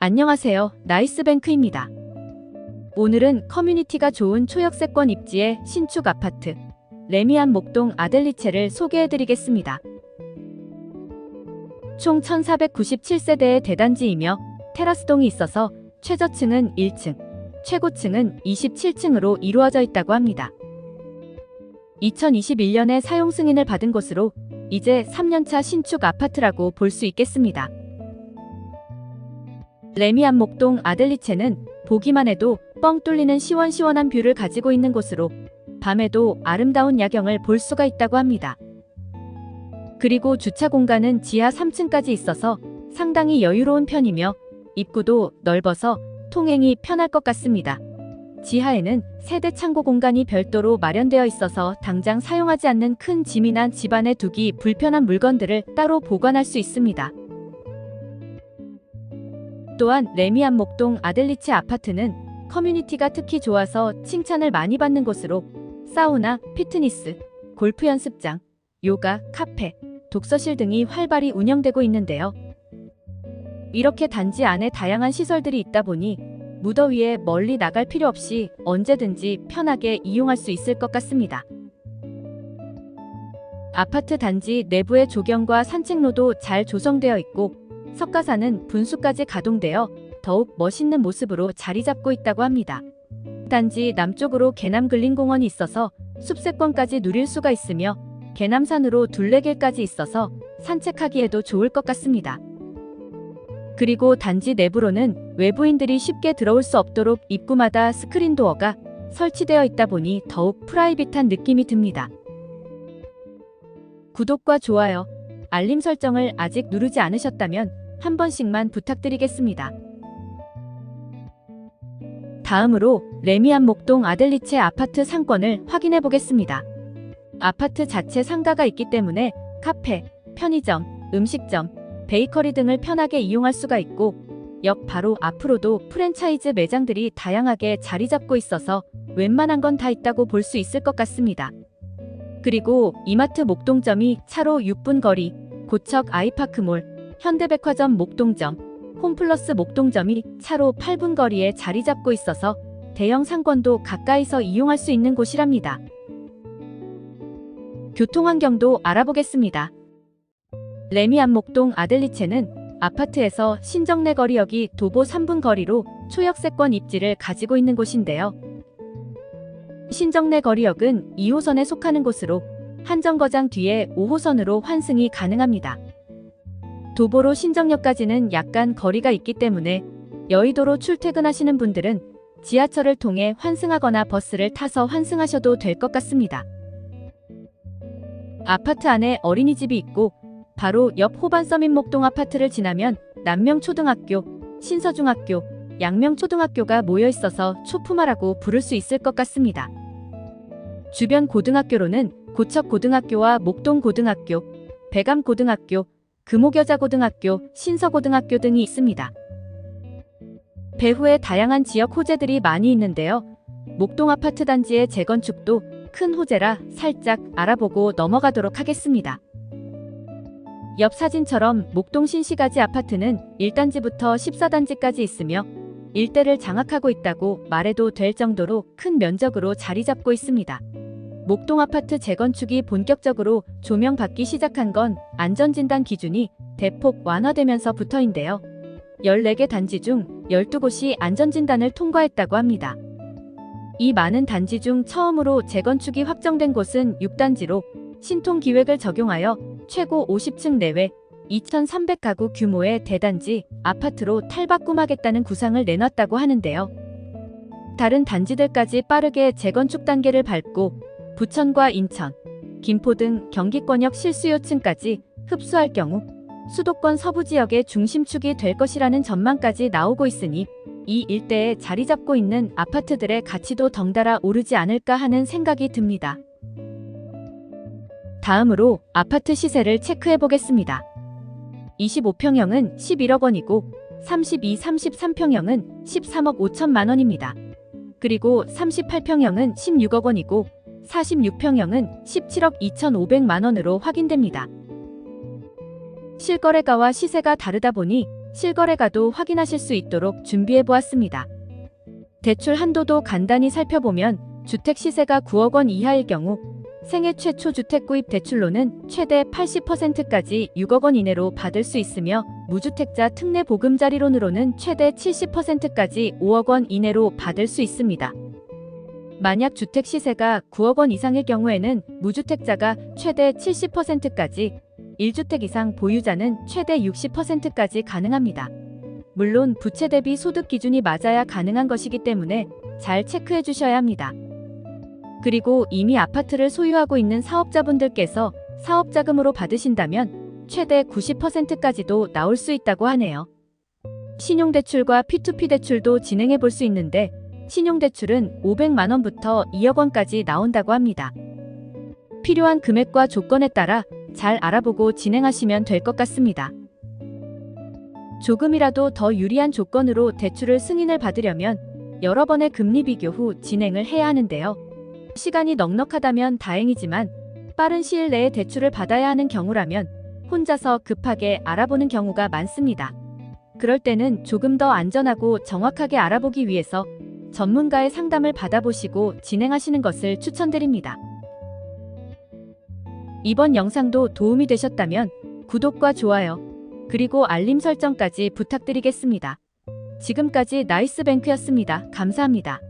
안녕하세요. 나이스뱅크입니다. 오늘은 커뮤니티가 좋은 초역세권 입지의 신축 아파트 레미안 목동 아델리체를 소개해드리겠습니다. 총 1497세대의 대단지이며 테라스동이 있어서 최저층은 1층, 최고층은 27층으로 이루어져 있다고 합니다. 2021년에 사용 승인을 받은 곳으로 이제 3년차 신축 아파트라고 볼 수 있겠습니다. 레미안 목동 아델리체는 보기만 해도 뻥 뚫리는 시원시원한 뷰를 가지고 있는 곳으로 밤에도 아름다운 야경을 볼 수가 있다고 합니다. 그리고 주차 공간은 지하 3층까지 있어서 상당히 여유로운 편이며 입구도 넓어서 통행이 편할 것 같습니다. 지하에는 세대 창고 공간이 별도로 마련되어 있어서 당장 사용하지 않는 큰 짐이나 집안에 두기 불편한 물건들을 따로 보관할 수 있습니다. 또한 레미안 목동 아델리체 아파트는 커뮤니티가 특히 좋아서 칭찬을 많이 받는 곳으로 사우나, 피트니스, 골프 연습장, 요가, 카페, 독서실 등이 활발히 운영되고 있는데요. 이렇게 단지 안에 다양한 시설들이 있다 보니 무더위에 멀리 나갈 필요 없이 언제든지 편하게 이용할 수 있을 것 같습니다. 아파트 단지 내부의 조경과 산책로도 잘 조성되어 있고 석가산은 분수까지 가동되어 더욱 멋있는 모습으로 자리 잡고 있다고 합니다. 단지 남쪽으로 개남근린공원이 있어서 숲세권까지 누릴 수가 있으며 개남산으로 둘레길까지 있어서 산책하기에도 좋을 것 같습니다. 그리고 단지 내부로는 외부인들이 쉽게 들어올 수 없도록 입구마다 스크린 도어가 설치되어 있다 보니 더욱 프라이빗한 느낌이 듭니다. 구독과 좋아요, 알림 설정을 아직 누르지 않으셨다면 한 번씩만 부탁드리겠습니다. 다음으로 레미안 목동 아델리체 아파트 상권을 확인해 보겠습니다. 아파트 자체 상가가 있기 때문에 카페, 편의점, 음식점, 베이커리 등을 편하게 이용할 수가 있고 역 바로 앞으로도 프랜차이즈 매장들이 다양하게 자리 잡고 있어서 웬만한 건 다 있다고 볼 수 있을 것 같습니다. 그리고 이마트 목동점이 차로 6분 거리, 고척 아이파크몰, 현대백화점 목동점, 홈플러스 목동점이 차로 8분 거리에 자리 잡고 있어서 대형 상권도 가까이서 이용할 수 있는 곳이랍니다. 교통환경도 알아보겠습니다. 레미 안 목동 아델리체는 아파트에서 신정내 거리역이 도보 3분 거리로 초역세권 입지를 가지고 있는 곳인데요. 신정내 거리역은 2호선에 속하는 곳으로 한정거장 뒤에 5호선으로 환승이 가능합니다. 도보로 신정역까지는 약간 거리가 있기 때문에 여의도로 출퇴근하시는 분들은 지하철을 통해 환승하거나 버스를 타서 환승하셔도 될 것 같습니다. 아파트 안에 어린이집이 있고 바로 옆 호반 서민 목동 아파트를 지나면 남명초등학교, 신서중학교, 양명초등학교가 모여 있어서 초품화라고 부를 수 있을 것 같습니다. 주변 고등학교로는 고척고등학교와 목동고등학교, 배감고등학교, 금옥여자고등학교, 신서고등학교 등이 있습니다. 배후에 다양한 지역 호재들이 많이 있는데요. 목동 아파트 단지의 재건축도 큰 호재라 살짝 알아보고 넘어가도록 하겠습니다. 옆 사진처럼 목동 신시가지 아파트는 1단지부터 14단지까지 있으며 일대를 장악하고 있다고 말해도 될 정도로 큰 면적으로 자리 잡고 있습니다. 목동 아파트 재건축이 본격적으로 조명받기 시작한 건 안전진단 기준이 대폭 완화되면서 부터인데요. 14개 단지 중 12곳이 안전진단을 통과했다고 합니다. 이 많은 단지 중 처음으로 재건축이 확정된 곳은 6단지로 신통 기획을 적용하여 최고 50층 내외 2,300가구 규모의 대단지 아파트로 탈바꿈하겠다는 구상을 내놨다고 하는데요. 다른 단지들까지 빠르게 재건축 단계를 밟고 부천과 인천, 김포 등 경기권역 실수요층까지 흡수할 경우 수도권 서부 지역의 중심축이 될 것이라는 전망까지 나오고 있으니 이 일대에 자리 잡고 있는 아파트들의 가치도 덩달아 오르지 않을까 하는 생각이 듭니다. 다음으로 아파트 시세를 체크해 보겠습니다. 25평형은 11억 원이고 32, 33평형은 13억 5천만 원입니다. 그리고 38평형은 16억 원이고 46평형은 17억 2,500만 원으로 확인됩니다. 실거래가와 시세가 다르다 보니 실거래가도 확인하실 수 있도록 준비해 보았습니다. 대출 한도도 간단히 살펴보면 주택 시세가 9억 원 이하일 경우 생애 최초 주택 구입 대출로는 최대 80%까지 6억 원 이내로 받을 수 있으며 무주택자 특례 보금자리론으로는 최대 70%까지 5억 원 이내로 받을 수 있습니다. 만약 주택 시세가 9억 원 이상의 경우에는 무주택자가 최대 70%까지 1주택 이상 보유자는 최대 60%까지 가능합니다. 물론 부채 대비 소득 기준이 맞아야 가능한 것이기 때문에 잘 체크해 주셔야 합니다. 그리고 이미 아파트를 소유하고 있는 사업자분들께서 사업 자금으로 받으신다면 최대 90%까지도 나올 수 있다고 하네요. 신용대출과 P2P 대출도 진행해 볼 수 있는데 신용대출은 500만 원부터 2억 원까지 나온다고 합니다. 필요한 금액과 조건에 따라 잘 알아보고 진행하시면 될 것 같습니다. 조금이라도 더 유리한 조건으로 대출을 승인을 받으려면 여러 번의 금리 비교 후 진행을 해야 하는데요. 시간이 넉넉하다면 다행이지만 빠른 시일 내에 대출을 받아야 하는 경우라면 혼자서 급하게 알아보는 경우가 많습니다. 그럴 때는 조금 더 안전하고 정확하게 알아보기 위해서 전문가의 상담을 받아보시고 진행하시는 것을 추천드립니다. 이번 영상도 도움이 되셨다면 구독과 좋아요, 그리고 알림 설정까지 부탁드리겠습니다. 지금까지 나이스뱅크였습니다. 감사합니다.